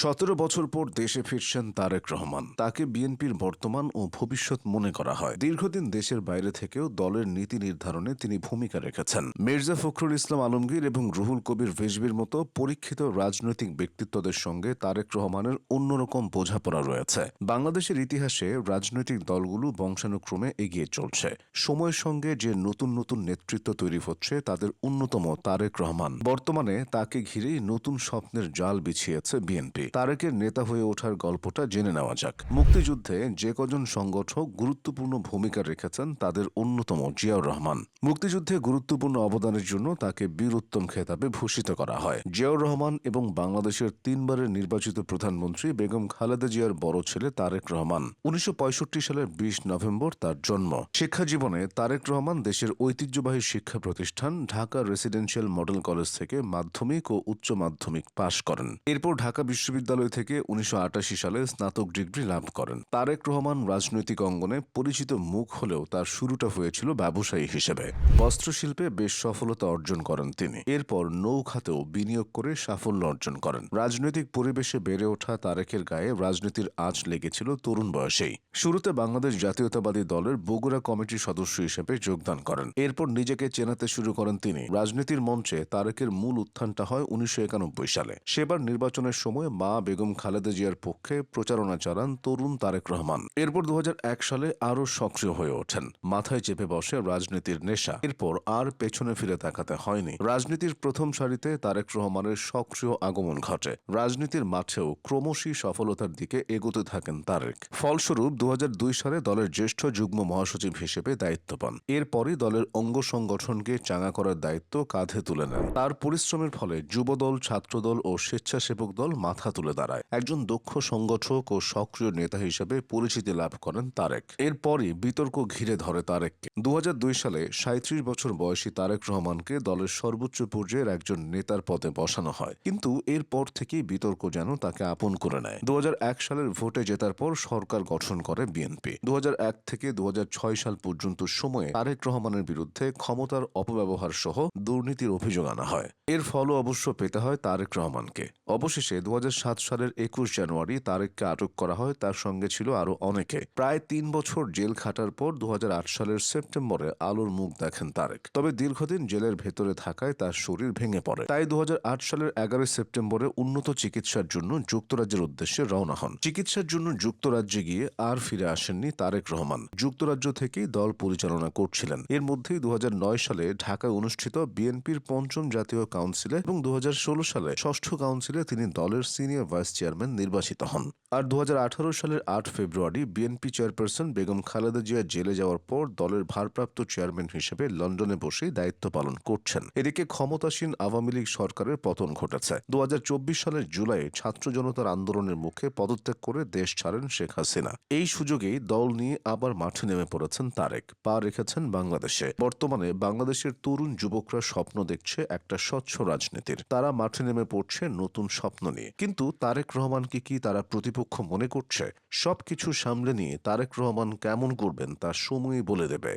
সতেরো বছর পর দেশে ফিরছেন তারেক রহমান। তাকে বিএনপির বর্তমান ও ভবিষ্যৎ মনে করা হয়। দীর্ঘদিন দেশের বাইরে থেকেও দলের নীতি নির্ধারণে তিনি ভূমিকা রেখেছেন। মির্জা ফখরুল ইসলাম আলমগীর এবং রুহুল কবির ভেজবির মতো পরীক্ষিত রাজনৈতিক ব্যক্তিত্বদের সঙ্গে তারেক রহমানের অন্যরকম বোঝাপড়া রয়েছে। বাংলাদেশের ইতিহাসে রাজনৈতিক দলগুলো বংশানুক্রমে এগিয়ে চলছে। সময়ের সঙ্গে যে নতুন নতুন নেতৃত্ব তৈরি হচ্ছে, তাদের অন্যতম তারেক রহমান। বর্তমানে তাকে ঘিরেই নতুন স্বপ্নের জাল বিছিয়েছে বিএনপি। তারেকের নেতা হয়ে ওঠার গল্পটা জেনে নেওয়া যাক। মুক্তিযুদ্ধে যে কজন সংগঠক গুরুত্বপূর্ণ ভূমিকা রেখেছেন তাদের অন্যতম জিয়াউর রহমান। মুক্তিযুদ্ধে গুরুত্বপূর্ণ অবদানের জন্য তাকে বীর উত্তম খেতাবে ভূষিত করা হয়। জিয়াউর রহমান এবং বাংলাদেশের তিনবারের নির্বাচিত প্রধানমন্ত্রী বেগম খালেদা জিয়ার বড় ছেলে তারেক রহমান। উনিশশো পঁয়ষট্টি সালের বিশ নভেম্বর তার জন্ম। শিক্ষা জীবনে তারেক রহমান দেশের ঐতিহ্যবাহী শিক্ষা প্রতিষ্ঠান ঢাকা রেসিডেন্সিয়াল মডেল কলেজ থেকে মাধ্যমিক ও উচ্চ মাধ্যমিক পাশ করেন। এরপর ঢাকা বিশ্ববিদ্যালয় থেকে উনিশশো আটাশি সালে স্নাতক ডিগ্রি লাভ করেন। তারেক রহমান রাজনৈতিক অঙ্গনে পরিচিত মুখ হলেও তার শুরুটা হয়েছিল ব্যবসায়ী হিসেবে। বস্ত্রশিল্পে বেশ সফলতা অর্জন করেন তিনি। এরপর নৌখাতেও বিনিয়োগ করে সাফল্য অর্জন করেন। রাজনৈতিক পরিবেশে বেড়ে ওঠা তারেকের গায়ে রাজনীতির আঁচ লেগেছিল তরুণ বয়সেই। শুরুতে বাংলাদেশ জাতীয়তাবাদী দলের বগুড়া কমিটির সদস্য হিসেবে যোগদান করেন। এরপর নিজেকে চেনাতে শুরু করেন তিনি। রাজনীতির মঞ্চে তারেকের মূল উত্থানটা হয় উনিশশো একানব্বই সালে। সেবার নির্বাচনের সময় মা বেগম খালেদা জিয়ার পক্ষে প্রচারণা চালান তরুণ তারেক রহমান। এরপর দু হাজার এক সালে আরও সক্রিয় হয়ে ওঠেন। মাথায় চেপে বসে রাজনীতির নেশা। এরপর আর পেছনে ফিরে তাকাতে হয়নি। রাজনীতির প্রথম সারিতে তারেক রহমানের সক্রিয় আগমন ঘটে। রাজনীতির মাঠেও ক্রমশই সফলতার দিকে এগোতে থাকেন তারেক। ফলস্বরূপ দু হাজার দুই সালে দলের জ্যেষ্ঠ যুগ্ম মহাসচিব হিসেবে দায়িত্ব পান। এরপরই দলের অঙ্গ সংগঠনকে চাঙা করার দায়িত্ব কাঁধে তুলে নেন। তার পরিশ্রমের ফলে যুবদল, ছাত্রদল ও স্বেচ্ছাসেবক দল মাথা তুলে দাঁড়ায়। একজন দক্ষ সংগঠক ও সক্রিয় নেতা হিসেবে পরিচিতি লাভ করেন তারেক। এরপরই বিতর্ক ঘিরে ধরে তারেককে। দু সালে সাঁত্রিশ বছর বয়সী তারেক রহমানকে দলের সর্বোচ্চ পর্যায়ের একজন নেতার পদে বসানো হয়। কিন্তু এরপর থেকেই বিতর্ক যেন তাকে আপন করে নেয়। দু সালের ভোটে জেতার পর সরকার গঠন করে বিএনপি। দু হাজার এক থেকে দু হাজার ছয় সাল পর্যন্ত সময়ে তারেক রহমানের বিরুদ্ধে ক্ষমতার অপব্যবহার সহ দুর্নীতির অভিযোগ আনা হয়। এর ফলও অবশ্য পেতে হয় তারেক রহমানকে। অবশেষে দু হাজার সালের একুশ জানুয়ারি তারেককে আটক করা হয়, তার সঙ্গে ছিল আরও অনেকে। প্রায় তিন বছর জেল খাটার পর দু সালের সেপ্টেম্বরে আলোর মুখ দেখেন তারেক। তবে দীর্ঘদিন জেলের ভেতরে থাকায় তার শরীর ভেঙে পড়ে। তাই দু সালের এগারোই সেপ্টেম্বরে উন্নত চিকিৎসার জন্য যুক্তরাজ্যের উদ্দেশ্যে রওনা হন। চিকিৎসার জন্য যুক্তরাজ্যে গিয়ে আর ফিরে আসেননি তারেক রহমান। যুক্তরাজ্য থেকেই দল পরিচালনা করছিলেন। এর মধ্যেই দু হাজার নয় সালে ঢাকায় অনুষ্ঠিত বিএনপির পঞ্চম জাতীয় কাউন্সিলে এবং দু হাজার ষোলো সালে ষষ্ঠ কাউন্সিলে তিনি দলের সিনিয়র ভাইস চেয়ারম্যান নির্বাচিত হন। আর দু হাজার আঠারো সালের আট ফেব্রুয়ারি বিএনপি চেয়ারপারসন বেগম খালেদা জিয়া জেলে যাওয়ার পর দলের ভারপ্রাপ্ত চেয়ারম্যান হিসেবে লন্ডনে বসেই দায়িত্ব পালন করছেন। এদিকে ক্ষমতাসীন আওয়ামী লীগ সরকারের পতন ঘটেছে। দু সালের জুলাইয়ে ছাত্র জনতার আন্দোলনের মুখে পদত্যাগ করে দেশ ছাড়েন শেখ হাসিনা। এই সুযোগেই দল নিয়ে আবার মাঠে নেমে পড়েছেন তারেক। পা রেখেছেন বাংলাদেশে। বর্তমানে বাংলাদেশের তরুণ যুবকরা স্বপ্ন দেখছে একটা স্বচ্ছ রাজনীতির। তারা মাঠে নেমে পড়ছে নতুন স্বপ্ন নিয়ে। কিন্তু তারেক রহমানকে কি তারা প্রতিপক্ষ মনে করছে? সবকিছু সামলে নিয়ে তারেক রহমান কেমন করবেন তা সময়ই বলে দেবে।